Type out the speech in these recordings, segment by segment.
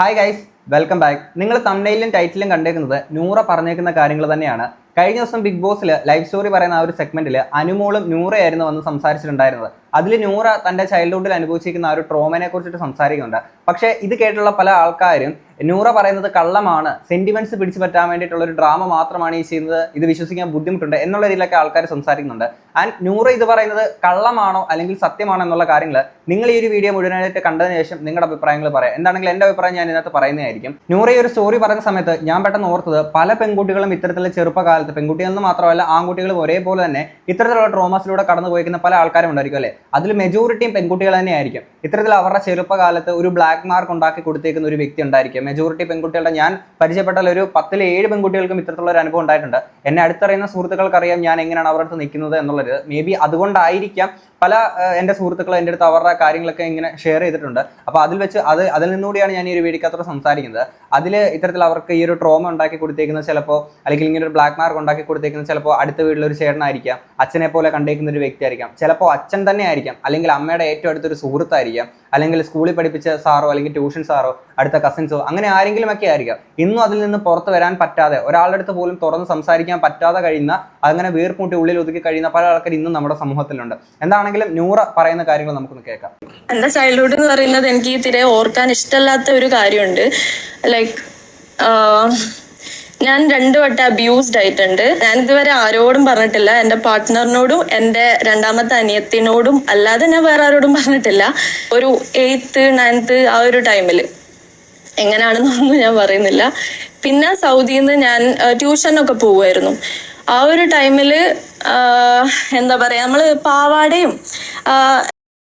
Hi guys welcome back നിങ്ങൾ തമ്മയിലും ടൈറ്റിലും കണ്ടേക്കുന്നത് നൂറ പറഞ്ഞേക്കുന്ന കാര്യങ്ങൾ തന്നെയാണ്. കഴിഞ്ഞ ദിവസം ബിഗ് ബോസിൽ ലൈവ് സ്റ്റോറി പറയുന്ന ആ ഒരു സെഗ്മെന്റിൽ അനുമോളും നൂറയായിരുന്നു വന്ന് സംസാരിച്ചിട്ടുണ്ടായിരുന്നത്. അതിൽ നൂറ തന്റെ ചൈൽഡ്ഹുഡിൽ അനുഭവിച്ചിരിക്കുന്ന ആ ഒരു ട്രോമനെ കുറിച്ചിട്ട് സംസാരിക്കുന്നുണ്ട്. പക്ഷേ ഇത് കേട്ടുള്ള പല ആൾക്കാരും നൂറ പറയുന്നത് കള്ളമാണ് സെന്റിമെന്റ്സ് പിടിച്ചു പറ്റാൻ വേണ്ടിയിട്ടുള്ള ഒരു ഡ്രാമ മാത്രമാണ് ഈ ചെയ്യുന്നത് ഇത് വിശ്വസിക്കാൻ ബുദ്ധിമുട്ടുണ്ട് എന്നുള്ള രീതിയിലൊക്കെ ആൾക്കാർ സംസാരിക്കുന്നുണ്ട്. ആൻഡ് നൂറ ഇത് പറയുന്നത് കള്ളമാണോ അല്ലെങ്കിൽ സത്യമാണോ എന്നുള്ള കാര്യങ്ങൾ നിങ്ങൾ ഈ ഒരു വീഡിയോ മുഴുവനായിട്ട് കണ്ടതിന് ശേഷം നിങ്ങളുടെ അഭിപ്രായങ്ങൾ പറയാം. എന്താണെങ്കിലും എന്റെ അഭിപ്രായം ഞാൻ ഇതിനകത്ത് പറയുന്നതായിരിക്കും. നൂറ ഈ ഒരു സ്റ്റോറി പറയുന്ന സമയത്ത് ഞാൻ പെട്ടെന്ന് ഓർത്തത് പല പെൺകുട്ടികളും ഇത്തരത്തിലുള്ള ചെറുപ്പകാലത്ത് പെൺകുട്ടികളെന്ന് മാത്രമല്ല ആൺകുട്ടികളും ഒരേപോലെ തന്നെ ഇത്തരത്തിലുള്ള ട്രോമാസിലൂടെ കടന്നു പോയിക്കുന്ന പല ആൾക്കാരും ഉണ്ടായിരിക്കും അല്ലേ? അതിൽ മെജോറിറ്റിയും പെൺകുട്ടികൾ തന്നെയായിരിക്കും. ഇത്തരത്തിൽ അവരുടെ ചെറുപ്പകാലത്ത് ഒരു ബ്ലാക്ക് മാർക്ക് ഉണ്ടാക്കി കൊടുത്തേക്കുന്ന ഒരു വ്യക്തി ഉണ്ടായിരിക്കും. മെജോറിറ്റി പെൺകുട്ടികളുടെ ഞാൻ പരിചയപ്പെട്ട ഒരു പത്തിൽ ഏഴ് പെൺകുട്ടികൾക്കും ഇത്തരത്തിലുള്ള ഒരു അനുഭവം ഉണ്ടായിട്ടുണ്ട്. എന്നെ അടുത്തറിയുന്ന സുഹൃത്തുക്കൾക്കറിയാം ഞാൻ എങ്ങനെയാണ് അവരുടെ അടുത്ത് നിൽക്കുന്നത് എന്നുള്ളത്. മേ ബി അതുകൊണ്ടായിരിക്കാം പല എന്റെ സുഹൃത്തുക്കൾ എന്റെ അടുത്ത് അവരുടെ കാര്യങ്ങളൊക്കെ ഇങ്ങനെ ഷെയർ ചെയ്തിട്ടുണ്ട്. അപ്പോൾ അതിൽ വെച്ച് അത് അതിൽ നിന്നുകൂടിയാണ് ഞാൻ ഈ ഒരു വീഡിയോക്കകത്തോട് സംസാരിക്കുന്നത്. അതിൽ ഇത്തരത്തിൽ അവർക്ക് ഈ ഒരു ട്രോമ ഉണ്ടാക്കി കൊടുത്തേക്കുന്നത് ചിലപ്പോൾ അല്ലെങ്കിൽ ഇങ്ങനെ ഒരു ബ്ലാക്ക് മാർക്ക് ഉണ്ടാക്കി കൊടുത്തേക്കുന്നത് ചിലപ്പോൾ അടുത്ത വീട്ടിലൊരു ചേട്ടനായിരിക്കാം. അച്ഛനെ പോലെ കണ്ടേക്കുന്ന ഒരു വ്യക്തിയായിരിക്കാം. ചിലപ്പോ ചിലപ്പോൾ അച്ഛൻ തന്നെ ആയിരിക്കാം. അല്ലെങ്കിൽ അമ്മയുടെ ഏറ്റവും അടുത്തൊരു സുഹൃത്തായിരിക്കാം. അല്ലെങ്കിൽ സ്കൂളിൽ പഠിപ്പിച്ച സാറോ അല്ലെങ്കിൽ ട്യൂഷൻ സാറോ അടുത്ത കസിൻസോ അങ്ങനെ ആരെങ്കിലും ഒക്കെ ആയിരിക്കാം. ഇന്നും അതിൽ നിന്ന് പുറത്ത് വരാൻ പറ്റാതെ ഒരാളുടെ അടുത്ത് പോലും തുറന്ന് സംസാരിക്കാൻ പറ്റാതെ കഴിയുന്ന അങ്ങനെ വീർപ്പൂട്ടി ഉള്ളിൽ ഒതുക്കി കഴിയുന്ന പല ആൾക്കാർ ഇന്നും നമ്മുടെ സമൂഹത്തിലുണ്ട്. എന്താണെങ്കിലും നൂറ പറയുന്ന കാര്യങ്ങൾ നമുക്കൊന്ന് കേൾക്കാം. എന്റെ ചൈൽഡ്ഹുഡ് എന്ന് പറയുന്നത് എനിക്ക് തീരെ ഓർക്കാൻ ഇഷ്ടമല്ലാത്ത ഒരു കാര്യമുണ്ട്. ലൈക്ക് ഞാൻ രണ്ടു വട്ടം അബ്യൂസ്ഡ് ആയിട്ടുണ്ട്. ഞാൻ ഇതുവരെ ആരോടും പറഞ്ഞിട്ടില്ല. എന്റെ പാർട്ട്ണറിനോടും എന്റെ രണ്ടാമത്തെ അനിയത്തിനോടും അല്ലാതെ ഞാൻ വേറെ ആരോടും പറഞ്ഞിട്ടില്ല. ഒരു എയ്ത്ത് നയൻത്ത് ആ ഒരു ടൈമിൽ എങ്ങനെയാണെന്നൊന്നും ഞാൻ പറയുന്നില്ല. പിന്നെ സൗദിയിൽ നിന്ന് ഞാൻ ട്യൂഷനൊക്കെ പോവുമായിരുന്നു. ആ ഒരു ടൈമിൽ എന്താ പറയാ നമ്മൾ പാവാടയും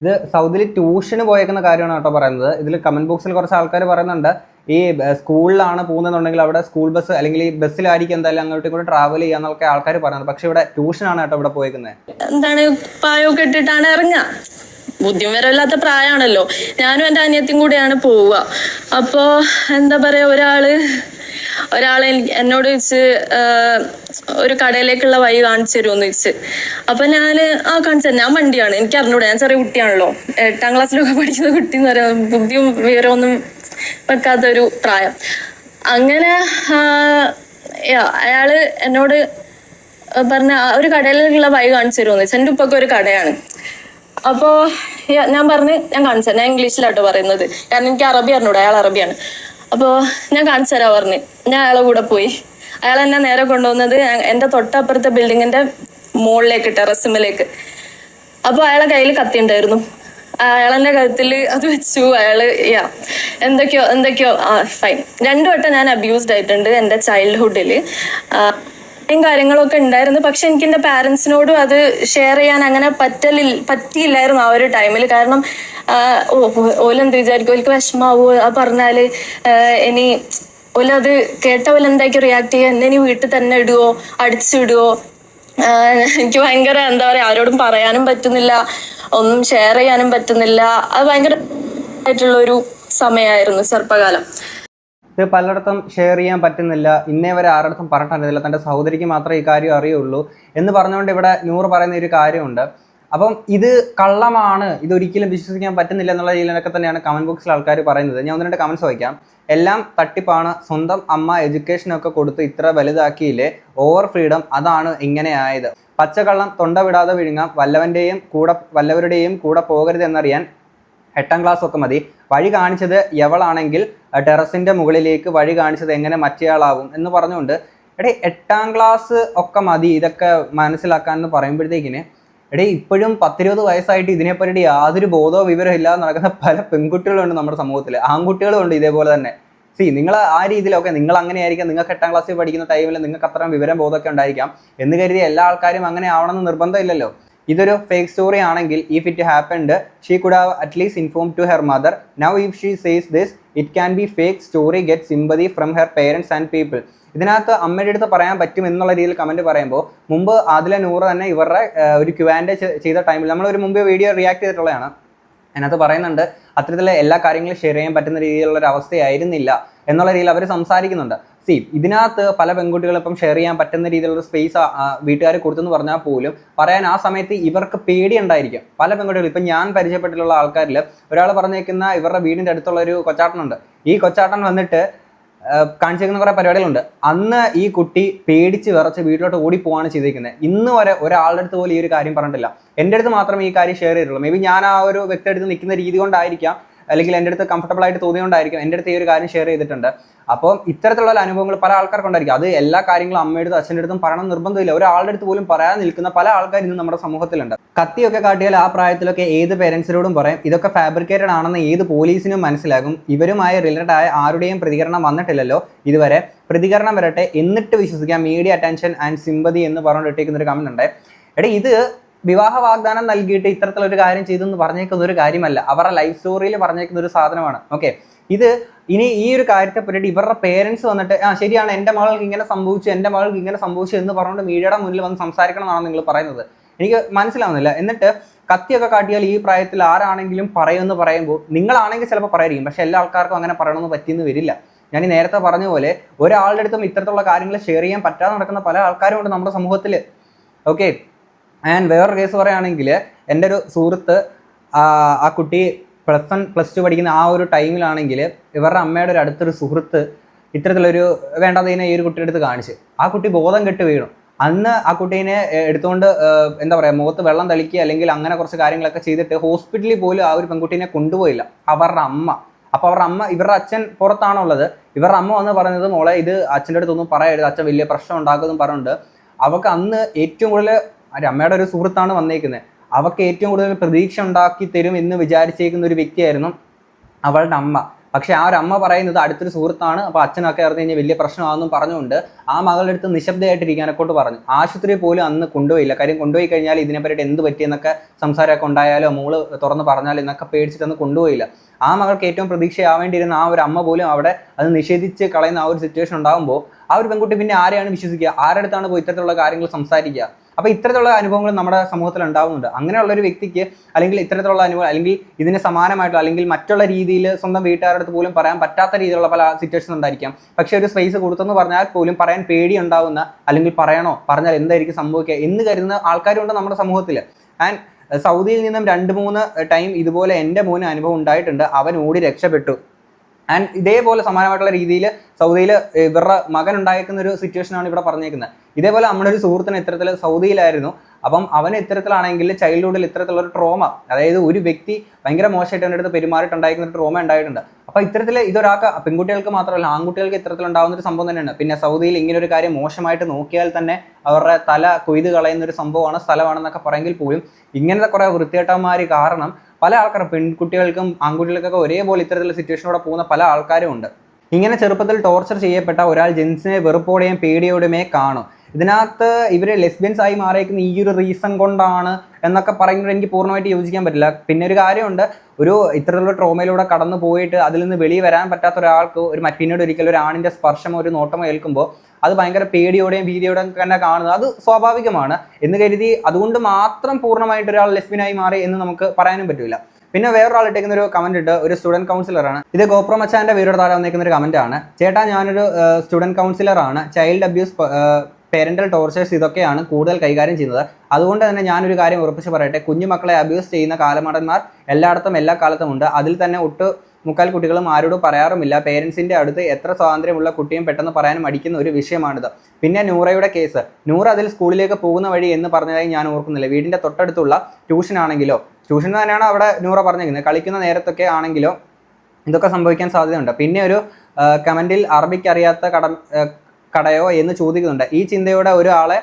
ഇത് സൗദിയിൽ ട്യൂഷന് പോയേക്കുന്ന കാര്യമാണ് കേട്ടോ പറയുന്നത്. ഇതിൽ കമന്റ് ബോക്സിൽ കുറച്ച് ആൾക്കാർ പറയുന്നുണ്ട്. ഈ സ്കൂളിലാണ് പോകുന്നതെന്നുണ്ടെങ്കിൽ അവിടെ സ്കൂൾ ബസ് അല്ലെങ്കിൽ ഈ ബസ്സിലായിരിക്കും എന്തായാലും അങ്ങോട്ടും ഇങ്ങോട്ടും ട്രാവൽ ചെയ്യാന്നൊക്കെ ആൾക്കാർ പറയുന്നത്. പക്ഷെ ഇവിടെ ട്യൂഷനാണ് കേട്ടോ ഇവിടെ പോയേക്കുന്നത്. എന്താണ് പായൊക്കെ ഇട്ടിട്ടാണ് ഇറങ്ങുക? വരല്ലാത്ത പ്രായമാണല്ലോ. ഞാനും എന്റെ അനിയത്തിയും കൂടെയാണ് പോവുക. അപ്പോ എന്താ പറയാ ഒരാൾ എനിക്ക് എന്നോട് ആഹ്, ഒരു കടയിലേക്കുള്ള വഴി കാണിച്ചു തരുമെന്ന് ചോദിച്ച്. അപ്പൊ ഞാൻ ആ കാണിച്ചു. ഞാൻ വണ്ടിയാണ്. എനിക്ക് അറിഞ്ഞൂടെ. ഞാൻ ചെറിയ കുട്ടിയാണല്ലോ. എട്ടാം ക്ലാസ്സിലൊക്കെ പഠിക്കുന്ന കുട്ടി എന്ന് പറയാം ബുദ്ധിയും വിവരമൊന്നും വെക്കാത്ത ഒരു പ്രായം. അങ്ങനെ അയാൾ എന്നോട് പറഞ്ഞ ഒരു കടയിലുള്ള വഴി കാണിച്ചു തരുമെന്ന് വെച്ചാൽ എന്റെ ഉപ്പൊക്കെ ഒരു കടയാണ്. അപ്പോ ഞാൻ പറഞ്ഞ് ഞാൻ കാണിച്ചു ഞാൻ ഇംഗ്ലീഷിലാട്ടോ പറയുന്നത്. കാരണം എനിക്ക് അറബി അറിഞ്ഞൂടെ. അയാൾ അറബിയാണ്. അപ്പോ ഞാൻ കാണിച്ചു തരാ പറഞ്ഞ്. ഞാൻ അയാളെ കൂടെ പോയി. അയാൾ എന്നെ നേരെ കൊണ്ടുവന്നത് എന്റെ തൊട്ടപ്പുറത്തെ ബിൽഡിങ്ങിന്റെ മുകളിലേക്ക് ടെറസിമിലേക്ക് അപ്പൊ അയാളെ കയ്യിൽ കത്തി ഉണ്ടായിരുന്നു അയാളെന്റെ കഴുത്തിൽ അത് വെച്ചു. അയാൾ യാ എന്തൊക്കെയോ എന്തൊക്കെയോ. ആ ഫൈൻ രണ്ടു വട്ടം ഞാൻ അബ്യൂസ്ഡ് ആയിട്ടുണ്ട് എന്റെ ചൈൽഡ്ഹുഡിൽ കാര്യങ്ങളൊക്കെ ഉണ്ടായിരുന്നു. പക്ഷെ എനിക്ക് എന്റെ പാരൻസിനോടും അത് ഷെയർ ചെയ്യാൻ അങ്ങനെ പറ്റലി പറ്റിയില്ലായിരുന്നു ആ ഒരു ടൈമിൽ കാരണം ഓലെന്ത് വിചാരിക്കും? ഓൽക്ക് വിഷമാവോ? ആ പറഞ്ഞാൽ ഇനി ഓലത് കേട്ട പോലെ എന്തായിരിക്കും റിയാക്ട് ചെയ്യുക എന്നെ ഇനി വീട്ടിൽ തന്നെ ഇടുവോ? അടിച്ചിടുവോ? എനിക്ക് ഭയങ്കര എന്താ പറയാ ആരോടും പറയാനും പറ്റുന്നില്ല. ഒന്നും ഷെയർ ചെയ്യാനും പറ്റുന്നില്ല. അത് ഭയങ്കര ആയിട്ടുള്ള ഒരു സമയമായിരുന്നു ചെറുപ്പകാലം ഇത് പലയിടത്തും ഷെയർ ചെയ്യാൻ പറ്റുന്നില്ല. ഇന്നേ വരെ ആരുടെ പറഞ്ഞിട്ടില്ല. തന്റെ സഹോദരിക്ക് മാത്രമേ ഈ കാര്യം അറിയുള്ളൂ എന്ന് പറഞ്ഞുകൊണ്ട് ഇവിടെ നൂറ് പറയുന്ന ഒരു കാര്യമുണ്ട്. അപ്പം ഇത് കള്ളമാണ്. ഇത് ഒരിക്കലും വിശ്വസിക്കാൻ പറ്റുന്നില്ല എന്നുള്ള രീതിയിലൊക്കെ തന്നെയാണ് കമന്റ് ബോക്സിൽ ആൾക്കാർ പറയുന്നത്. ഞാൻ ഒന്ന് രണ്ട് കമന്റ്സ് വായിക്കാം. എല്ലാം തട്ടിപ്പാണ്. സ്വന്തം അമ്മ എഡ്യൂക്കേഷനൊക്കെ കൊടുത്ത് ഇത്ര വലുതാക്കിയില്ലേ? ഓവർ ഫ്രീഡം അതാണ് ഇങ്ങനെ ആയത് പച്ചക്കള്ളം തൊണ്ട വിടാതെ വിഴുങ്ങാം. വല്ലവന്റെയും കൂടെ വല്ലവരുടെയും കൂടെ പോകരുത് എന്നറിയാൻ എട്ടാം ക്ലാസ് ഒക്കെ മതി. വഴി കാണിച്ചത് എവളാണെങ്കിൽ ടെറസിന്റെ മുകളിലേക്ക് വഴി കാണിച്ചത് എങ്ങനെ മറ്റേയാളാവും എന്ന് പറഞ്ഞുകൊണ്ട് എടേ എട്ടാം ക്ലാസ് ഒക്കെ മതി ഇതൊക്കെ മനസ്സിലാക്കാൻ എന്ന് പറയുമ്പോഴത്തേക്കിന് എടേ ഇപ്പോഴും പത്തിരുപത് വയസ്സായിട്ട് ഇതിനെപ്പറ്റി യാതൊരു ബോധവോ വിവരമോ ഇല്ലാതെ നടക്കുന്ന പല പെൺകുട്ടികളുണ്ട് നമ്മുടെ സമൂഹത്തിൽ ആൺകുട്ടികളും ഉണ്ട് ഇതേപോലെ തന്നെ. സി നിങ്ങൾ ആ രീതിയിലൊക്കെ നിങ്ങൾ അങ്ങനെ ആയിരിക്കാം നിങ്ങൾക്ക് എട്ടാം ക്ലാസ്സിൽ പഠിക്കുന്ന ടൈമിൽ നിങ്ങൾക്ക് അത്രയും വിവരം ബോധമൊക്കെ ഉണ്ടായിരിക്കാം. എന്ന് കരുതി എല്ലാ ആൾക്കാരും അങ്ങനെ ആവണമെന്ന് നിർബന്ധമില്ലല്ലോ. ഇതൊരു ഫേക്ക് സ്റ്റോറി ആണെങ്കിൽ if it happened she could have at least inform to her mother now if she says this it can be fake story get sympathy from her parents and people ഇതിനകത്ത് അമ്മയുടെ അടുത്ത് പറയാൻ പറ്റും എന്നുള്ള രീതിയിൽ comment പറയുമ്പോൾ മുമ്പ് ആദില നൂറ് തന്നെ ഇവരുടെ ഒരു ക്യുവാൻഡെ ചെയ്ത ടൈമിൽ നമ്മൾ ഒരു മുമ്പ് വീഡിയോ റിയാക്ട് ചെയ്തിട്ടുള്ളതാണ്. അതിനകത്ത് പറയുന്നുണ്ട് അത്തരത്തിലുള്ള എല്ലാ കാര്യങ്ങളും ഷെയർ ചെയ്യാൻ പറ്റുന്ന രീതിയിലുള്ള ഒരു അവസ്ഥയായിരുന്നില്ല എന്നുള്ള രീതിയിൽ അവർ സംസാരിക്കുന്നുണ്ട്. സി ഇതിനകത്ത് പല പെൺകുട്ടികളും ഇപ്പം ഷെയർ ചെയ്യാൻ പറ്റുന്ന രീതിയിലുള്ള സ്പേസ് വീട്ടുകാർ കൊടുത്തെന്ന് പറഞ്ഞാൽ പോലും പറയാൻ ആ സമയത്ത് ഇവർക്ക് പേടി ഉണ്ടായിരിക്കും പല പെൺകുട്ടികളും ഇപ്പം ഞാൻ പരിചയപ്പെട്ടിട്ടുള്ള ആൾക്കാരിൽ ഒരാൾ പറഞ്ഞേക്കുന്ന ഇവരുടെ വീടിന്റെ അടുത്തുള്ള ഒരു കൊച്ചാട്ടനുണ്ട്. ഈ കൊച്ചാട്ടൻ വന്നിട്ട് കാണിച്ചേക്കുന്ന കുറേ പരിപാടികളുണ്ട്. അന്ന് ഈ കുട്ടി പേടിച്ച് വിറച്ച് വീട്ടിലോട്ട് ഓടി പോവാണ് ചെയ്തിരിക്കുന്നത് ഇന്ന് വരെ ഒരാളുടെ അടുത്ത് പോലും ഈ ഒരു കാര്യം പറഞ്ഞിട്ടില്ല. എന്റെ അടുത്ത് മാത്രമേ ഈ കാര്യം ഷെയർ ചെയ്തിട്ടുള്ളൂ. മേ ബി ഞാൻ ആ ഒരു വ്യക്തിയുടെ അടുത്ത് നിൽക്കുന്ന രീതി കൊണ്ടായിരിക്കാം അല്ലെങ്കിൽ എന്റെ അടുത്ത് കംഫർട്ടബിൾ ആയിട്ട് തോന്നിയോണ്ടായിരിക്കും എന്റെ അടുത്ത് ഈ ഒരു കാര്യം ഷെയർ ചെയ്തിട്ടുണ്ട്. അപ്പോൾ ഇത്തരത്തിലുള്ള അനുഭവങ്ങൾ പല ആൾക്കാർക്കുണ്ടായിരിക്കും. അത് എല്ലാ കാര്യങ്ങളും അമ്മയുടെ അച്ഛന്റെ അടുത്തും പറയണം നിർബന്ധമില്ല. ഒരാളുടെ അടുത്ത് പോലും പറയാൻ നിൽക്കുന്ന പല ആൾക്കാർ ഇന്ന് നമ്മുടെ സമൂഹത്തിലുണ്ട്. കത്തിയൊക്കെ കാട്ടിയാൽ ആ പ്രായത്തിലൊക്കെ ഏത് പേരൻസിനോടും പറയും ഇതൊക്കെ ഫാബ്രിക്കേറ്റഡ് ആണെന്ന് ഏത് പോലീസിനും മനസ്സിലാകും. ഇവരുമായി റിലേറ്റഡ് ആയ ആരുടെയും പ്രതികരണം വന്നിട്ടില്ലല്ലോ. ഇതുവരെ പ്രതികരണം വരട്ടെ എന്നിട്ട് വിശ്വസിക്കാം. മീഡിയ അറ്റൻഷൻ ആൻഡ് സിമ്പതി എന്ന് പറഞ്ഞിട്ടിരിക്കുന്ന ഒരു കമന്റ് ഉണ്ട്. എടാ ഇത് വിവാഹ വാഗ്ദാനം നൽകിയിട്ട് ഇത്തരത്തിലൊരു കാര്യം ചെയ്തു ചെയ്തെന്ന് പറഞ്ഞേക്കുന്ന ഒരു കാര്യമല്ല. അവരുടെ ലൈഫ് സ്റ്റോറിയിൽ പറഞ്ഞേക്കുന്ന ഒരു സാധനമാണ്. ഓക്കെ ഇത് ഇനി ഈ ഒരു കാര്യത്തെ പറ്റിയിട്ട് ഇവരുടെ പേരൻസ് വന്നിട്ട് ആ ശരിയാണ് എന്റെ മകൾക്ക് ഇങ്ങനെ സംഭവിച്ചു എന്റെ മകൾക്ക് ഇങ്ങനെ സംഭവിച്ചു എന്ന് പറഞ്ഞുകൊണ്ട് മീഡിയയുടെ മുന്നിൽ വന്ന് സംസാരിക്കണം എന്നാണ് നിങ്ങൾ പറയുന്നത്. എനിക്ക് മനസ്സിലാവുന്നില്ല. എന്നിട്ട് കത്തിയൊക്കെ കാട്ടിയാൽ ഈ പ്രായത്തിൽ ആരാണെങ്കിലും പറയുമെന്ന് പറയുമ്പോൾ നിങ്ങളാണെങ്കിൽ ചിലപ്പോൾ പറയായിരിക്കും. പക്ഷേ എല്ലാ ആൾക്കാർക്കും അങ്ങനെ പറയണമെന്ന് പറ്റിയെന്ന് വരില്ല. ഞാൻ ഈ നേരത്തെ പറഞ്ഞ പോലെ ഒരാളുടെ അടുത്തും ഇത്തരത്തിലുള്ള കാര്യങ്ങൾ ഷെയർ ചെയ്യാൻ പറ്റാതെ നടക്കുന്ന പല ആൾക്കാരും ഉണ്ട് നമ്മുടെ സമൂഹത്തിൽ ഓക്കെ ആൻഡ് വേറൊരു കേസ് പറയുകയാണെങ്കിൽ എന്റെ ഒരു സുഹൃത്ത് ആ കുട്ടി പ്ലസ് വൺ പ്ലസ് ടു പഠിക്കുന്ന ആ ഒരു ടൈമിലാണെങ്കിൽ ഇവരുടെ അമ്മയുടെ ഒരു അടുത്തൊരു സുഹൃത്ത് ഇത്തരത്തിലൊരു വേണ്ടാത്തതിനെ ഈ ഒരു കുട്ടിയുടെ അടുത്ത് കാണിച്ച്. ആ കുട്ടി ബോധം കെട്ട് വീണു. അന്ന് ആ കുട്ടീനെ എടുത്തുകൊണ്ട് എന്താ പറയുക മുഖത്ത് വെള്ളം തളിക്കുക അല്ലെങ്കിൽ അങ്ങനെ കുറച്ച് കാര്യങ്ങളൊക്കെ ചെയ്തിട്ട് ഹോസ്പിറ്റലിൽ പോലും ആ ഒരു പെൺകുട്ടീനെ കൊണ്ടുപോയില്ല. അവരുടെ അമ്മ. അപ്പോൾ അവരുടെ അമ്മ ഇവരുടെ അച്ഛൻ പുറത്താണുള്ളത്. ഇവരുടെ അമ്മ വന്ന് പറഞ്ഞത് മോളെ ഇത് അച്ഛന്റെ അടുത്തൊന്നും പറയരുത്. അച്ഛൻ വലിയ പ്രശ്നം ഉണ്ടാക്കുമെന്നും പറഞ്ഞിട്ടുണ്ട് അവൾക്ക് അന്ന് ഏറ്റവും കൂടുതൽ ഒരു അമ്മയുടെ ഒരു സുഹൃത്താണ് വന്നേക്കുന്നത് അവൾക്ക് ഏറ്റവും കൂടുതൽ പ്രതീക്ഷ ഉണ്ടാക്കി തരും എന്ന് വിചാരിച്ചേക്കുന്ന ഒരു വ്യക്തിയായിരുന്നു അവളുടെ അമ്മ. പക്ഷെ ആ ഒരു അമ്മ പറയുന്നത് അടുത്തൊരു സുഹൃത്താണ് അപ്പോൾ അച്ഛനൊക്കെ അറിഞ്ഞു കഴിഞ്ഞാൽ വലിയ പ്രശ്നമാണെന്നും പറഞ്ഞുകൊണ്ട് ആ മകളുടെ അടുത്ത് നിശബ്ദമായിട്ടിരിക്കാനൊക്കെ പറഞ്ഞു. ആശുപത്രിയിൽ പോലും അന്ന് കൊണ്ടുപോയില്ല. കാര്യം കൊണ്ടുപോയി കഴിഞ്ഞാൽ ഇതിനെ പറ്റി എന്ത് പറ്റിയെന്നൊക്കെ സംസാരമൊക്കെ ഉണ്ടായാലോ മോൾ തുറന്ന് പറഞ്ഞാലോ എന്നൊക്കെ പേടിച്ചിട്ടൊന്നും കൊണ്ടുപോയില്ല. ആ മകൾക്ക് ഏറ്റവും പ്രതീക്ഷയാവേണ്ടിയിരുന്ന ആ ഒരു അമ്മ പോലും അവിടെ അത് നിഷേധിച്ച് കളയുന്ന ആ ഒരു സിറ്റുവേഷൻ ഉണ്ടാകുമ്പോൾ ആ ഒരു പെൺകുട്ടി പിന്നെ ആരെയാണ് വിശ്വസിക്കുക? ആരുടെ അടുത്താണ് പോയി ഇത്തരത്തിലുള്ള കാര്യങ്ങൾ സംസാരിക്കുക? അപ്പോൾ ഇത്തരത്തിലുള്ള അനുഭവങ്ങൾ നമ്മുടെ സമൂഹത്തിൽ ഉണ്ടാവുന്നുണ്ട്. അങ്ങനെയുള്ള ഒരു വ്യക്തിക്ക് അല്ലെങ്കിൽ ഇത്തരത്തിലുള്ള അനുഭവം അല്ലെങ്കിൽ ഇതിന് സമാനമായിട്ടുള്ള അല്ലെങ്കിൽ മറ്റുള്ള രീതിയിൽ സ്വന്തം വീട്ടുകാരുടെ അടുത്ത് പോലും പറയാൻ പറ്റാത്ത രീതിയിലുള്ള പല സിറ്റുവേഷൻസ് ഉണ്ടായിരിക്കാം. പക്ഷേ ഒരു സ്പേസ് കൊടുത്തെന്ന് പറഞ്ഞാൽ പോലും പറയാൻ പേടി ഉണ്ടാവുന്ന അല്ലെങ്കിൽ പറയണോ പറഞ്ഞാൽ എന്തായിരിക്കും സംഭവിക്കുക എന്ന് കരുതുന്ന ആൾക്കാരുണ്ട് നമ്മുടെ സമൂഹത്തിൽ. ആൻഡ് സൗദിയിൽ നിന്നും രണ്ട് മൂന്ന് ടൈം ഇതുപോലെ എന്റെ മോന് അനുഭവം ഉണ്ടായിട്ടുണ്ട്. അവൻ ഓടി രക്ഷപ്പെട്ടു. ആൻഡ് ഇതേപോലെ സമാനമായിട്ടുള്ള രീതിയിൽ സൗദിയിൽ ഇവരുടെ മകൻ ഉണ്ടായിരിക്കുന്ന ഒരു സിറ്റുവേഷൻ ആണ് ഇവിടെ പറഞ്ഞേക്കുന്നത്. ഇതേപോലെ നമ്മുടെ ഒരു സുഹൃത്തിന് ഇത്തരത്തിൽ സൗദിയിലായിരുന്നു. അപ്പം അവന് ഇത്തരത്തിലാണെങ്കിൽ ചൈൽഡ്ഹുഡിൽ ഇത്തരത്തിലുള്ള ഒരു ട്രോമ അതായത് ഒരു വ്യക്തി ഭയങ്കര മോശമായിട്ട് അവന്റെ അടുത്ത് പെരുമാറിയിട്ടുണ്ടായിരിക്കുന്ന ഒരു ട്രോമ ഉണ്ടായിട്ടുണ്ട്. അപ്പോൾ ഇത്തരത്തിൽ ഇതൊരാൾക്ക് പെൺകുട്ടികൾക്ക് മാത്രമല്ല ആൺകുട്ടികൾക്ക് ഇത്തരത്തിൽ ഉണ്ടാകുന്ന ഒരു സംഭവം തന്നെയാണ്. പിന്നെ സൗദിയിൽ ഇങ്ങനെ ഒരു കാര്യം മോശമായിട്ട് നോക്കിയാൽ തന്നെ അവരുടെ തല കൊയ്ത് കളയുന്ന ഒരു സംഭവമാണ് സ്ഥലമാണെന്നൊക്കെ പറയെങ്കിൽ പോലും ഇങ്ങനത്തെ കുറേ വൃത്തികെട്ടന്മാർ കാരണം പല ആൾക്കാരും പെൺകുട്ടികൾക്കും ആൺകുട്ടികൾക്കൊക്കെ ഒരേപോലെ ഇത്തരത്തിലുള്ള സിറ്റുവേഷനോടെ പോകുന്ന പല ആൾക്കാരും ഉണ്ട്. ഇങ്ങനെ ചെറുപ്പത്തിൽ ടോർച്ചർ ചെയ്യപ്പെട്ട ഒരാൾ ജെൻസിനെ വെറുപ്പോടെയും പേടിയോടെയുമേ കാണും. ഇതിനകത്ത് ഇവർ ലെസ്ബിയൻസ് ആയി മാറിയേക്കുന്ന ഈ ഒരു റീസൺ കൊണ്ടാണ് എന്നൊക്കെ പറയുന്നത് എനിക്ക് പൂർണമായിട്ട് യോജിക്കാൻ പറ്റില്ല. പിന്നെ ഒരു കാര്യമുണ്ട്. ഒരു ഇത്തരത്തിലുള്ള ട്രോമയിലൂടെ കടന്നു പോയിട്ട് അതിൽ നിന്ന് വെളിയിൽ വരാൻ പറ്റാത്ത ഒരാൾക്ക് ഒരു പിന്നീട് ഒരിക്കലും ഒരു ആണിന്റെ സ്പർശമോ ഒരു നോട്ടമോ ഏൽക്കുമ്പോൾ അത് ഭയങ്കര പേടിയോടെയും ഭീതിയോടെയും തന്നെ കാണുന്നത്. അത് സ്വാഭാവികമാണ്. എന്ന് കരുതി അതുകൊണ്ട് മാത്രം പൂർണമായിട്ട് ഒരാൾ ലെസ്ബിനായി മാറി എന്ന് നമുക്ക് പറയാനും പറ്റില്ല പിന്നെ വേറൊരാൾ ഇട്ടേക്കുന്ന ഒരു കമന്റ് ഇട്ട് ഒരു സ്റ്റുഡന്റ് കൗൺസിലറാണ് ഇത് ഗോപ്രോ മച്ചാന്റെ പേരോട് താഴെ വന്നേക്കുന്ന ഒരു കമന്റ് ആണ്. ചേട്ടാ ഞാനൊരു സ്റ്റുഡന്റ് കൗൺസിലറാണ് ചൈൽഡ് അബ്യൂസ് പേരന്റൽ ടോർച്ചേഴ്സ് ഇതൊക്കെയാണ് കൂടുതൽ കൈകാര്യം ചെയ്യുന്നത്. അതുകൊണ്ട് തന്നെ ഞാനൊരു കാര്യം ഉറപ്പിച്ച് പറയട്ടെ കുഞ്ഞുമക്കളെ അബ്യൂസ് ചെയ്യുന്ന കാലമടന്മാർ എല്ലായിടത്തും എല്ലാ കാലത്തും ഉണ്ട്. അതിൽ തന്നെ ഒട്ട് മുക്കാൽ കുട്ടികളും ആരോടും പറയാറുമില്ല. പേരൻസിന്റെ അടുത്ത് എത്ര സ്വാതന്ത്ര്യമുള്ള കുട്ടിയും പെട്ടെന്ന് പറയാനും അടിക്കുന്ന ഒരു വിഷയമാണിത്. പിന്നെ നൂറയുടെ കേസ് നൂറ അതിൽ സ്കൂളിലേക്ക് പോകുന്ന വഴി എന്ന് പറഞ്ഞതായി ഞാൻ ഓർക്കുന്നില്ല. വീടിന്റെ തൊട്ടടുത്തുള്ള ട്യൂഷൻ ആണെങ്കിലോ? ട്യൂഷൻ തന്നെയാണ് അവിടെ നൂറ പറഞ്ഞിരിക്കുന്നത്. കളിക്കുന്ന നേരത്തൊക്കെ ആണെങ്കിലോ? ഇതൊക്കെ സംഭവിക്കാൻ സാധ്യതയുണ്ട്. പിന്നെ ഒരു കമന്റിൽ അറബിക്ക് അറിയാത്ത കട കടയോ എന്ന് ചോദിക്കുന്നുണ്ട്. ഈ ചിന്തയോടെ ഒരാളെ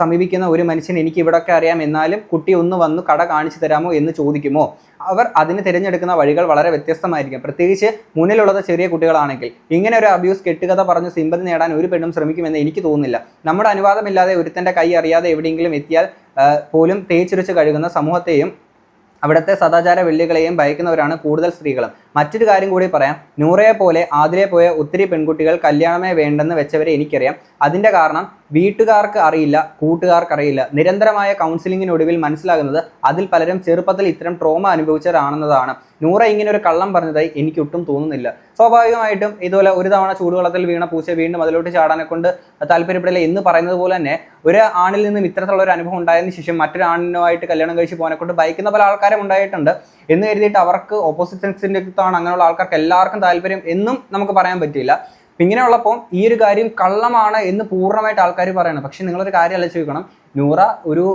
സമീപിക്കുന്ന ഒരു മനുഷ്യൻ എനിക്ക് ഇവിടൊക്കെ അറിയാം. എന്നാലും കുട്ടി ഒന്ന് വന്ന് കട കാണിച്ചു തരാമോ എന്ന് ചോദിക്കുമോ? അവർ അതിന് തിരഞ്ഞെടുക്കുന്ന വഴികൾ വളരെ വ്യത്യസ്തമായിരിക്കും. പ്രത്യേകിച്ച് മുന്നിലുള്ളത് ചെറിയ കുട്ടികളാണെങ്കിൽ ഇങ്ങനെ ഒരു അബ്യൂസ് കെട്ടുകഥ പറഞ്ഞ് സിമ്പതി നേടാൻ ഒരു പെണ്ണും ശ്രമിക്കുമെന്ന് എനിക്ക് തോന്നുന്നില്ല. നമ്മുടെ അനുവാദമില്ലാതെ ഒരുത്തന്റെ കൈ അറിയാതെ എവിടെയെങ്കിലും എത്തിയാൽ പോലും തേച്ചുരച്ച് കഴുകുന്ന സമൂഹത്തെയും അവിടുത്തെ സദാചാര വെള്ളികളെയും ഭയക്കുന്നവരാണ് കൂടുതൽ സ്ത്രീകളും. മറ്റൊരു കാര്യം കൂടി പറയാം. നൂറയെ പോലെ ആതിരെ പോയ ഒത്തിരി പെൺകുട്ടികൾ കല്യാണമേ വേണ്ടെന്ന് വെച്ചവരെ എനിക്കറിയാം. അതിന്റെ കാരണം വീട്ടുകാർക്ക് അറിയില്ല കൂട്ടുകാർക്ക് അറിയില്ല. നിരന്തരമായ കൗൺസിലിങ്ങിനൊടുവിൽ മനസ്സിലാകുന്നത് അതിൽ പലരും ചെറുപ്പത്തിൽ ഇത്തരം ട്രോമ അനുഭവിച്ചവരാണെന്നതാണ്. നൂറ ഇങ്ങനെ ഒരു കള്ളം പറഞ്ഞതായി എനിക്ക് ഒട്ടും തോന്നുന്നില്ല. സ്വാഭാവികമായിട്ടും ഇതുപോലെ ഒരു തവണ ചൂടുവെള്ളത്തിൽ വീണ പൂച്ച വീണ്ടും അതിലോട്ട് ചാടാനെ കൊണ്ട് താല്പര്യപ്പെടില്ല എന്ന് പറയുന്നത് പോലെ തന്നെ ഒരു ആണിൽ നിന്നും ഇത്തരത്തിലുള്ള ഒരു അനുഭവം ഉണ്ടായതിനു ശേഷം മറ്റൊരു ആണിനുമായിട്ട് കല്യാണം കഴിച്ച് പോകാനെ കൊണ്ട് ബൈക്കുന്ന പല ആൾക്കാരും ഉണ്ടായിട്ടുണ്ട് എന്ന് കരുതിയിട്ട് അവർക്ക് ഓപ്പോസിറ്റ് സെൻസിന്റെ അടുത്താണ് അങ്ങനെയുള്ള ആൾക്കാർക്ക് എല്ലാവർക്കും താല്പര്യം എന്നും നമുക്ക് പറയാൻ പറ്റില്ല അപ്പം ഇങ്ങനെയുള്ളപ്പോൾ ഈ ഒരു കാര്യം കള്ളമാണ് എന്ന് പൂർണമായിട്ട് ആൾക്കാർ പറയണം. പക്ഷേ നിങ്ങളൊരു കാര്യം അല്ല ചോദിക്കണം. നൂറ ഒരു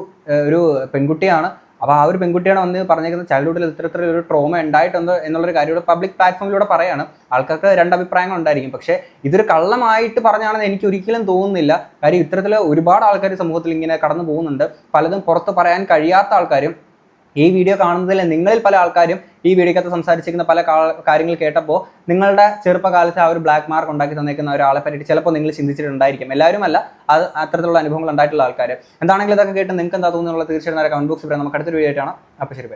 ഒരു പെൺകുട്ടിയാണ്. അപ്പോൾ ആ ഒരു പെൺകുട്ടിയാണ് വന്ന് പറഞ്ഞേക്കുന്നത് ചൈൽഡ്ഹുഡിൽ ഇത്തരത്തിൽ ഒരു ട്രോമ ഉണ്ടായിട്ടുണ്ട് എന്നുള്ളൊരു കാര്യം ഇവിടെ പബ്ലിക് പ്ലാറ്റ്ഫോമിലൂടെ പറയാണ്. ആൾക്കാർക്ക് രണ്ട് അഭിപ്രായങ്ങൾ ഉണ്ടായിരിക്കും. പക്ഷേ ഇതൊരു കള്ളമായിട്ട് പറഞ്ഞാണെന്ന് എനിക്ക് ഒരിക്കലും തോന്നുന്നില്ല. കാര്യം ഇത്തരത്തിൽ ഒരുപാട് ആൾക്കാർ സമൂഹത്തിൽ ഇങ്ങനെ കടന്നു പോകുന്നുണ്ട്. പലതും പുറത്ത് പറയാൻ കഴിയാത്ത ആൾക്കാരും ഈ വീഡിയോ കാണുന്നതിൽ നിങ്ങളിൽ പല ആൾക്കാരും ഈ വീഡിയോക്കകത്ത് സംസാരിച്ചിരിക്കുന്ന പല കാര്യങ്ങൾ കേട്ടപ്പോൾ നിങ്ങളുടെ ചെറുപ്പകാലത്ത് ആ ഒരു ബ്ലാക്ക് മാർക്ക് ഉണ്ടാക്കി തന്നേക്കുന്ന ഒരാളെ പറ്റിയിട്ട് ചിലപ്പോൾ നിങ്ങൾ ചിന്തിച്ചിട്ടുണ്ടായിരിക്കും. എല്ലാവരും അല്ല അത് അത്തരത്തിലുള്ള അനുഭവങ്ങൾ ഉണ്ടായിട്ടുള്ള ആൾക്കാർ എന്താണെങ്കിലും ഇതൊക്കെ കേട്ട് നിങ്ങൾക്ക് എന്താ തോന്നുന്നുള്ള തീർച്ചയായിട്ടും കമന്റ് ബോക്സിൽ പറയാം. നമുക്ക് അടുത്തൊരു വീഡിയോ ആയിട്ടാണ് അപ്പോൾ ശരി.